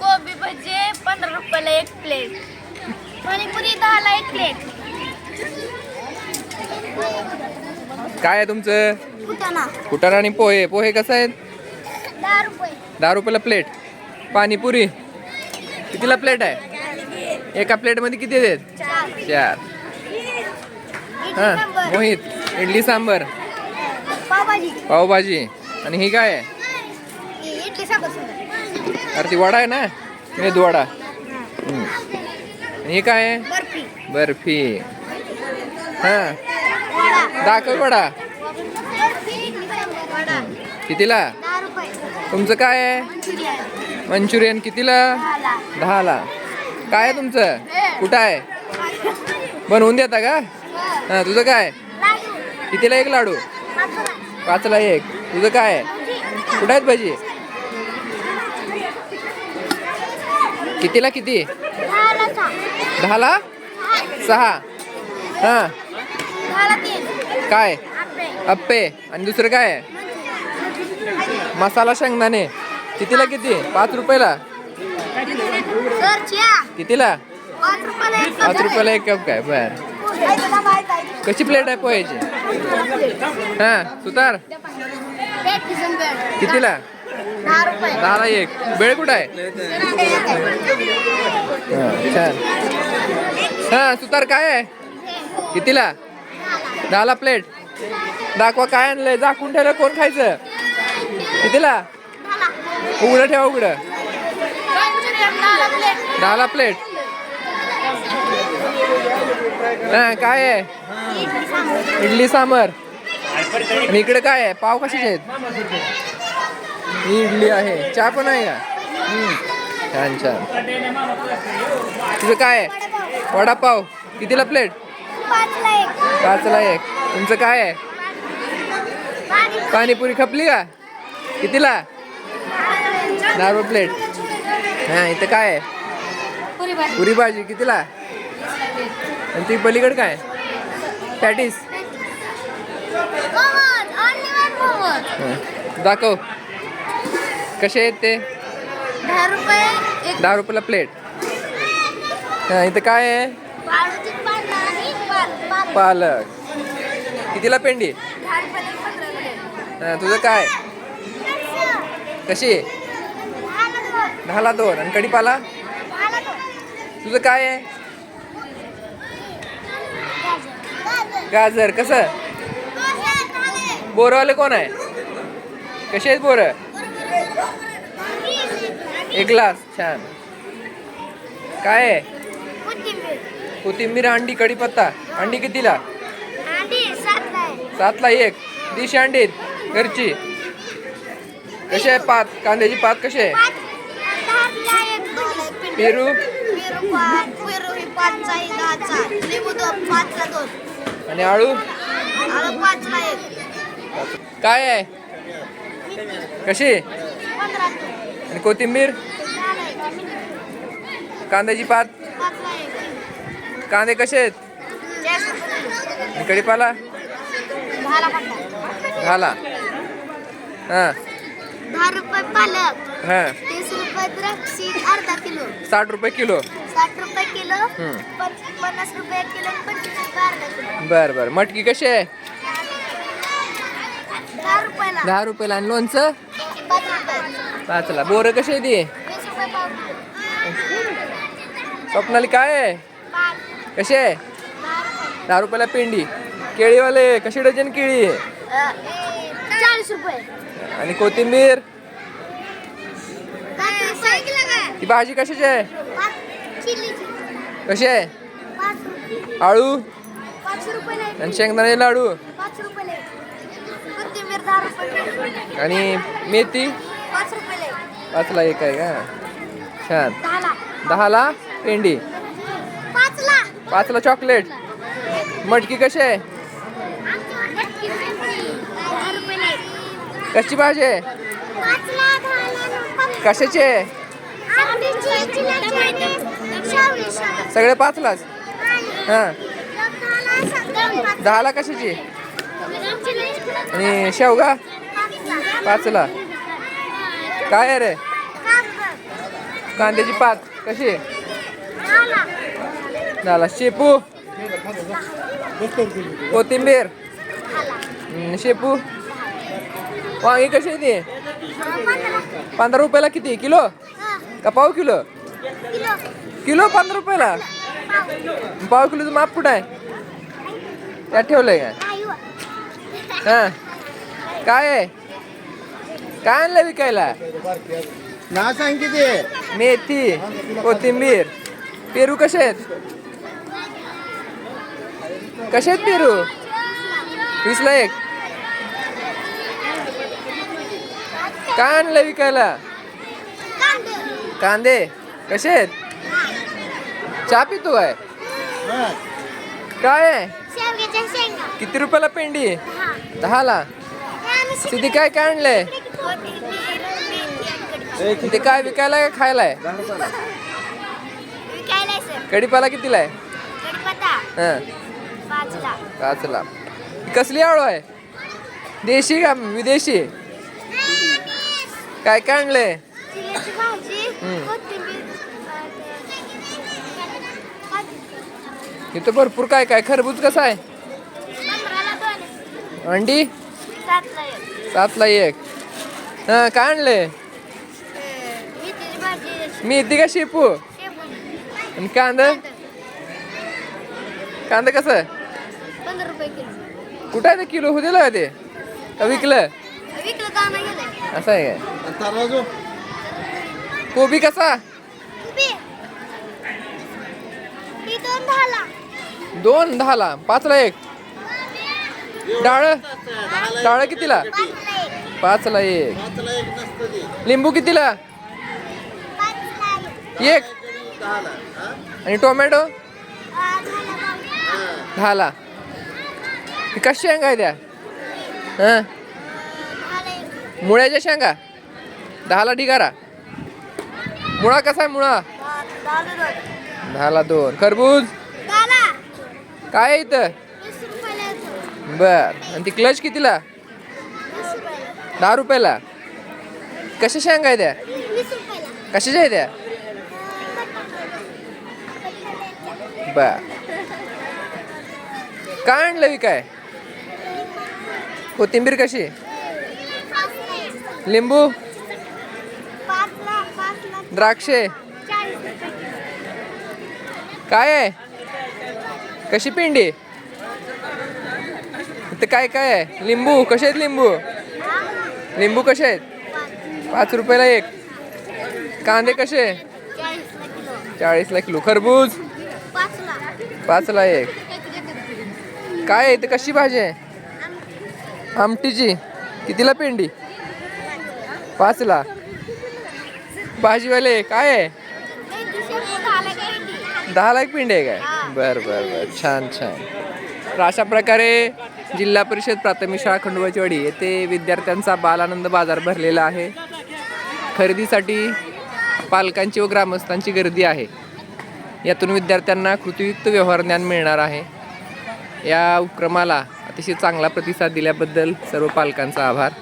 कोबी भजे पंधरा रुपयाला एक प्लेट पाणीपुरी दहाला एक प्लेट काय आहे तुमचं? फुटाणा कुटार आणि पोहे. पोहे कसं आहेत? दहा रुपये. दहा रुपयाला प्लेट पाणीपुरी. कितीला प्लेट आहे? एका प्लेटमध्ये किती आहेत? चार. हां मोहित. इडली सांबर. पावभाजी. पावभाजी. आणि ही काय आहे? अरे ती वडा आहे ना? मेदू वडा. हम्म. आणि ही काय? आहे बर्फी. हां. दाखव वडा. कितीला? तुमचं काय आहे? मंचुरियन. कितीला? दहाला. काय आहे तुमचं? कुठं आहे? बनवून देता का? हां तुझं काय? कितीला एक लाडू? पाचला. पाचला एक. तुझं काय? आहे कुठं आहेत भजी? कितीला किती? दहाला सहा. हां. काय? अप्पे आणि दुसरं काय? मसाला शेंगदाणे. कितीला किती? पाच रुपयाला. कितीला? पाच रुपयाला एक कप काय? बर. कशी प्लेट आहे पोह्याची? हां सुतार? कितीला? दहाला एक. वेळ कुठं आहे? छान. हा सुतार काय आहे? कितीला? दहाला प्लेट. दाखवा काय आणलंय. दाखवून ठेवलं कोण खायचं? कितीला? उघडं ठेवा उघडं. दहाला प्लेट. हा काय आहे? इडली सांबर. आणि इकडे काय आहे? पाव कशाचे आहेत? ही इडली आहे. चहा पण आहे का. छान छान. तुझं काय आहे? वडापाव. कितीला प्लेट पाचला एक. तुमचं काय आहे? पाणीपुरी खपली का? कितीला? दहा रुपये प्लेट हां इथं काय आहे? पुरी भाजी कितीला? आणि ती पलीकडे काय? पॅटीस. दाखव. कसे आहेत ते? दहा रुपयाला प्लेट हां इथं काय आहे? पालक. कितीला पेंडी? हां तुझं काय? कशी? दहाला दोन. आणि कढीपाला? तुझं काय आहे? गाजर. गाजर. कसं बोरवाले कोण आहे? कसे आहेत बोरं? एक ग्लास छान. काय? आहे कोथिंबीर अंडी कढीपत्ता. अंडी कितीला? सातला एक. दिशी अंडी घरची. कशी आहे पात? कांद्याची पात कशी आहे. पेरू? आणि आळू? काय आहे? कशी? आणि कोथिंबीर? कांद्याची पात? कांदे कसे आहेत? कढीपाला? झाला हां. दहा रुपये पालक हां. तीस रुपये द्राक्षी अर्धा किलो. साठ रुपये किलो. साठ रुपये किलो पन्नास रुपये किलो पंचवीस रुपये अर्धा किलो. बर बर. मटकी कशी आहे? दहा रुपयाला. दहा रुपयाला. आणि लोणचं? पाचला. बोरं कशी आहे ती? स्वप्नाली काय आहे? पाच कशी आहे? दहा रुपये दहा रुपयाला पेंडी. केळीवाले कशी डझन केळी आहे? अ, ए, चाळीस रुपये. आणि कोथिंबीर? ती भाजी कशाची आहे? कशी आहे? आळू? आणि शेंगदाणे लाडू? कोथिंबीर दहा रुपये आणि मेथी? पाच रुपये पाचला एक आहे का? छान. दहाला. पेंडी पाचला. चॉकलेट. मटकी कशी आहे? कशी भाजी आहे? पाचला दहाला कशाची आहे? सगळे पाचलाच? हां. दहाला कशाची? आणि शेवगा? पाचला. काय आहे रे? कांद्याची पात. कशी आहे? झाला. शेपू? कोथिंबीर? शेपू? वांगी कशी आहे ती? पंधरा रुपयाला किती? किलो? का पाव किलो? किलो पंधरा रुपयाला? पाव किलोचं माप कुठं आहे? त्यात ठेवलंय काय? हा. काय आहे? काय आणलं विकायला? ना सांग किती मेथी कोथिंबीर. पेरू कसे आहेत? कसे आहेत पेरू? वीसला एक. काय आणलं विकायला? कांदे. कसे आहेत? चहा पितो काय काय आहे? शेवग्याच्या शेंगा. किती रुपयाला पेंडी? दहाला? सिद्धी काय काय आणलंय? ते काय विकायला काय खायला आहे कढीपाला कितीला आहे? हां. पाचला. कसली आळू आहे? देशी का विदेशी? काय काय आणलंय? इथं भरपूर काय काय? खरबूज कसं आहे? अंडी? सातला एक. हां काय आणलंय? मेथी का शेपू? आणि कांदा? कांदा कसं? कुठं आहे ते किलो? होते का ते? का विकलं? विकलं का नाही गेलं असं आहे काय? तराजू. कोबी कसा उभी ही दोन दहाला दोन दहाला पाचला एक. डाळ? डाळ कितीला? पाचला एक. लिंबू कितीला? पाचला एक? आणि टोमॅटो. हा. दहाला ही कशी शेंगा आहे त्या? हां? मुळ्याच्या शेंगा? दहाला ढिगारा. मुळा कसा आहे मुळा? दहाला दोन. खरबूज? काय इथं? बर. आणि ती क्लच कितीला? दहा रुपयाला? कशा शेंगा आहे त्या? कशाच्या आहे त्या? बर. काय आणलं विकाय कोथिंबीर कशी? लिंबू? द्राक्षे? काय आहे? कशी पिंडी? इथं काय काय आहे? लिंबू कसे आहेत लिंबू? लिंबू कसे आहेत? पाच रुपयाला एक. कांदे कसे चाळीसला किलो चाळीसला किलो. खरबूज? पाचला एक. काय आहे ते कशी भाजी आहे? आमटीची. कितीला पेंडी? पाचला. भाजीवाले काय आहे? दहाला एक पिंडी आहे काय? बर बर बर. छान छान. तर अशा प्रकारे जिल्हा परिषद प्राथमिक शाळा खंडोबाची वाडी येथे विद्यार्थ्यांचा बालानंद बाजार भरलेला आहे. खरेदीसाठी पालकांची व ग्रामस्थांची गर्दी आहे. यातून विद्यार्थ्यांना कृतीयुक्त व्यवहार ज्ञान मिळणार आहे. या उपक्रमाला अतिशय चांगला प्रतिसाद दिल्याबद्दल सर्व पालकांचा आभार.